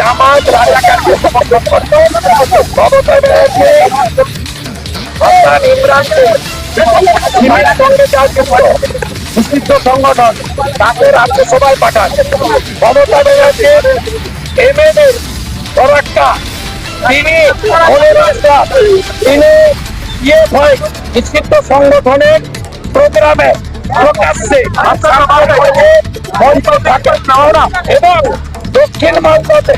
জামাত রাজাকারকে সমর্থন করত মমতা ব্যানার্জি হাসান ইমরানকে সঙ্গে যা যুক্ত নিষিদ্ধ সংগঠন, তাকে রাজ্যসভায় পাঠান। মমতা ব্যানার্জির এমএলএ ফরাক্কা তিনি হলেন তিনি ইয়ে ভয় নিষিদ্ধ সংগঠনের প্রোগ্রামে প্রকাশ্যে পক্ষে মঞ্চ থাকেন না এবং দক্ষিণ মালদাতে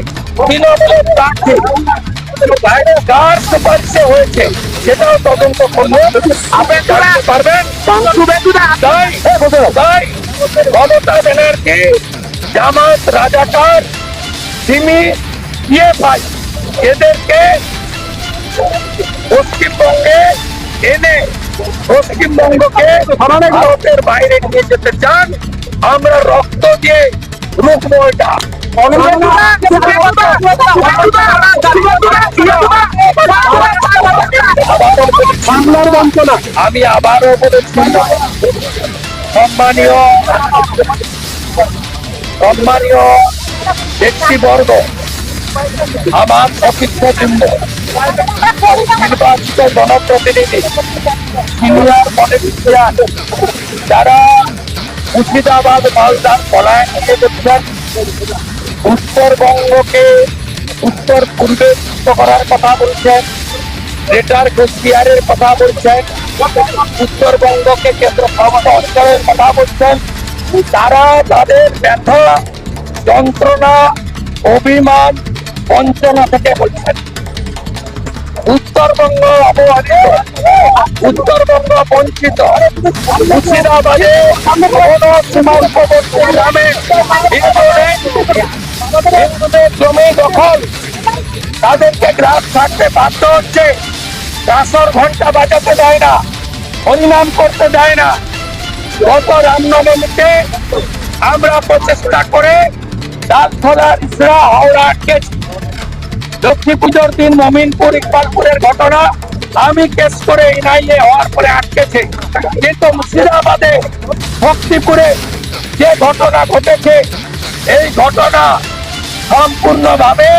এদেরকে পশ্চিমবঙ্গে এনে পশ্চিমবঙ্গকে ভারতের বাইরে নিয়ে যেতে চান আমরা রক্ত দিয়ে রুখবো এটা আমি আবারও বলেছি, সম্মানীয় সম্মানীয় ব্যক্তিবর্গ, আমার সতীর্থবৃন্দ নির্বাচিত জনপ্রতিনিধি, সিনিয়র পলিটিশিয়ান, যারা মুর্শিদাবাদ, মালদার পলায়ন করছেন উত্তরবঙ্গকে উত্তর পূর্বে মুক্ত করার কথা বলছেন গ্রেটার কুচবিহারের কথা বলছেন, উত্তরবঙ্গকে কেন্দ্র শাসিত অঞ্চলের কথা বলছেন। তারা তাদের ব্যথা, যন্ত্রণা, অভিমান, বঞ্চনা থেকে বলছেন। উত্তরবঙ্গ অবহেলিত উত্তরবঙ্গ বঞ্চিত। মুর্শিদাবাদে সীমান্তবর্তী গ্রামে জমি দখল। তাদেরকে গ্রাম ছাড়তে বাধ্য হচ্ছে। দাসর ঘণ্টা বাজাতে দেয় না হরিনাম করতে দেয় না। গত রামনবমীতে আমরা প্রচেষ্টা করে ডাকথলার ইসরা হাওড়া আটকেছি লক্ষ্মী পুজোর দিন মমিনপুর ইকবালপুরের ঘটনা, আমি কেস করে এনআইএ হওয়ার পরে আটকেছে। কিন্তু মুর্শিদাবাদে, ভক্তিপুরে যে ঘটনা ঘটেছে, এই ঘটনা সম্পূর্ণভাবে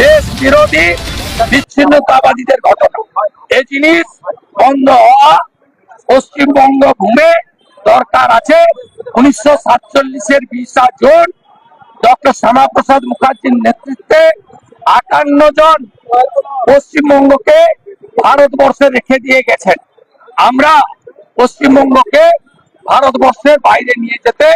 দেশ বিরোধী বিচ্ছিন্নতাবাদীদের ঘটনা। এই জিনিস বন্ধ হওয়া পশ্চিমবঙ্গ ঘুমে দরকার আছে। উনিশশো সাতচল্লিশের বিশা জুন ডক্টর শ্যামাপ্রসাদ মুখার্জির নেতৃত্বে আটান্ন জন পশ্চিমবঙ্গকে ভারতবর্ষে রেখে দিয়ে গেছেন। আমরা পশ্চিমবঙ্গকে ভারতবর্ষের বাইরে নিয়ে যেতে